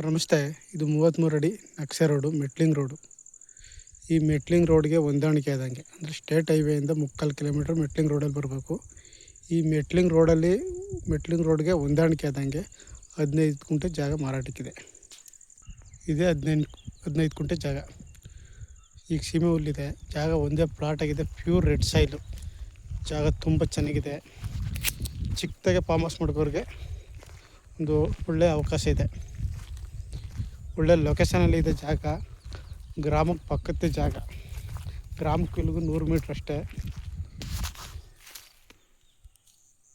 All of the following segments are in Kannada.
ಸರ್ ನಮಸ್ತೆ. ಇದು ಮೂವತ್ತ್ಮೂರು ಅಡಿ ನಕ್ಷೆ ರೋಡು, ಮೆಟ್ಲಿಂಗ್ ರೋಡು. ಈ ಮೆಟ್ಲಿಂಗ್ ರೋಡ್ಗೆ ಹೊಂದಾಣಿಕೆ ಆದಂಗೆ, ಅಂದರೆ ಸ್ಟೇಟ್ ಹೈವೇಯಿಂದ ಮುಕ್ಕಾಲು ಕಿಲೋಮೀಟ್ರ್ ಮೆಟ್ಲಿಂಗ್ ರೋಡಲ್ಲಿ ಬರಬೇಕು. ಈ ಮೆಟ್ಲಿಂಗ್ ರೋಡಲ್ಲಿ, ಮೆಟ್ಲಿಂಗ್ ರೋಡ್ಗೆ ಹೊಂದಾಣಿಕೆ ಆದಂಗೆ ಹದಿನೈದು ಕುಂಟೆ ಜಾಗ ಮಾರಾಟಕ್ಕಿದೆ. ಇದೇ ಹದಿನೈದು ಹದಿನೈದು ಕುಂಟೆ ಜಾಗ. ಈಗ ಸೀಮೆ ಹುಲ್ಲಿದೆ. ಜಾಗ ಒಂದೇ ಪ್ಲಾಟ್ ಆಗಿದೆ ಪ್ಯೂರ್ ರೆಡ್ ಸೈಲು ಜಾಗ ತುಂಬ ಚೆನ್ನಾಗಿದೆ. ಚಿಕ್ಕದಾಗೆ ಹೌಸ್ ಮಾಡ್ಕೋರಿಗೆ ಒಂದು ಒಳ್ಳೆಯ ಅವಕಾಶ ಇದೆ. ಒಳ್ಳೆ ಲೊಕೇಶನಲ್ಲಿ ಇದೆ ಜಾಗ. ಗ್ರಾಮಕ್ಕೆ ಪಕ್ಕದ ಜಾಗ. ಗ್ರಾಮಕ್ಕೆ ಇಲ್ಲಿಗೂ ನೂರು ಮೀಟ್ರ್ ಅಷ್ಟೇ.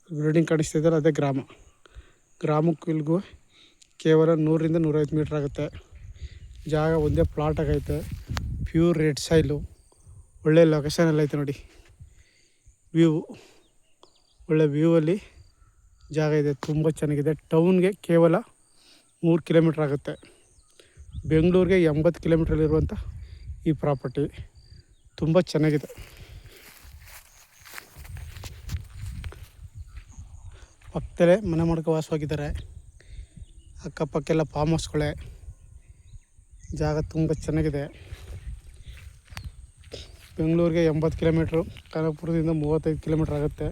ಬಿಲ್ಡಿಂಗ್ ಕಾಣಿಸ್ತಿದ್ದಾರೆ ಅದೇ ಗ್ರಾಮ. ಗ್ರಾಮಕ್ಕೂ ಇಲ್ಲಿಗೂ ಕೇವಲ ನೂರರಿಂದ ನೂರೈದು ಮೀಟ್ರ್ ಆಗುತ್ತೆ. ಜಾಗ ಒಂದೇ ಪ್ಲಾಟ್ ಆಗೈತೆ. ಪ್ಯೂರ್ ರೆಡ್ ಸೈಲು ಒಳ್ಳೆ ಲೊಕೇಶನಲ್ಲಿ ಐತೆ ನೋಡಿ. ವ್ಯೂ ಒಳ್ಳೆ ವ್ಯೂವಲ್ಲಿ ಜಾಗ ಇದೆ. ತುಂಬ ಚೆನ್ನಾಗಿದೆ. ಟೌನ್ಗೆ ಕೇವಲ ಮೂರು ಕಿಲೋಮೀಟ್ರ್ ಆಗುತ್ತೆ. ಬೆಂಗಳೂರಿಗೆ ಎಂಬತ್ತು ಕಿಲೋಮೀಟ್ರಲ್ಲಿರುವಂಥ ಈ ಪ್ರಾಪರ್ಟಿ ತುಂಬ ಚೆನ್ನಾಗಿದೆ. ಪಕ್ಕದಲ್ಲೇ ಮನೆ ಮಾಡ್ಕೊ ವಾಸವಾಗಿದ್ದಾರೆ. ಅಕ್ಕಪಕ್ಕೆಲ್ಲ ಫಾರ್ಮ್ ಹೌಸ್ಗಳೇ ಜಾಗ ತುಂಬ ಚೆನ್ನಾಗಿದೆ. ಬೆಂಗಳೂರಿಗೆ ಎಂಬತ್ತು ಕಿಲೋಮೀಟ್ರು, ಕನಕಪುರದಿಂದ ಮೂವತ್ತೈದು ಕಿಲೋಮೀಟ್ರ್ ಆಗುತ್ತೆ.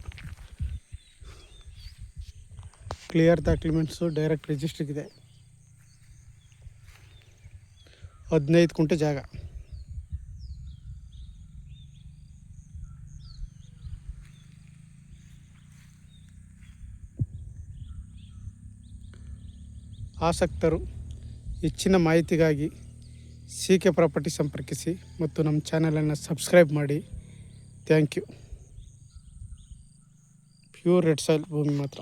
ಕ್ಲಿಯರ್ ದಾಕ್ಯುಮೆಂಟ್ಸು ಡೈರೆಕ್ಟ್ ರಿಜಿಸ್ಟ್ರಿಗಿದೆ ಹದಿನೈದು ಕುಂಟೆ ಜಾಗ. ಆಸಕ್ತರು ಹೆಚ್ಚಿನ ಮಾಹಿತಿಗಾಗಿ ಸಿ ಕೆ ಪ್ರಾಪರ್ಟಿ ಸಂಪರ್ಕಿಸಿ ಮತ್ತು ನಮ್ಮ ಚಾನಲನ್ನು ಸಬ್ಸ್ಕ್ರೈಬ್ ಮಾಡಿ. Thank you. Pure red soil ಭೂಮಿ ಮಾತ್ರ.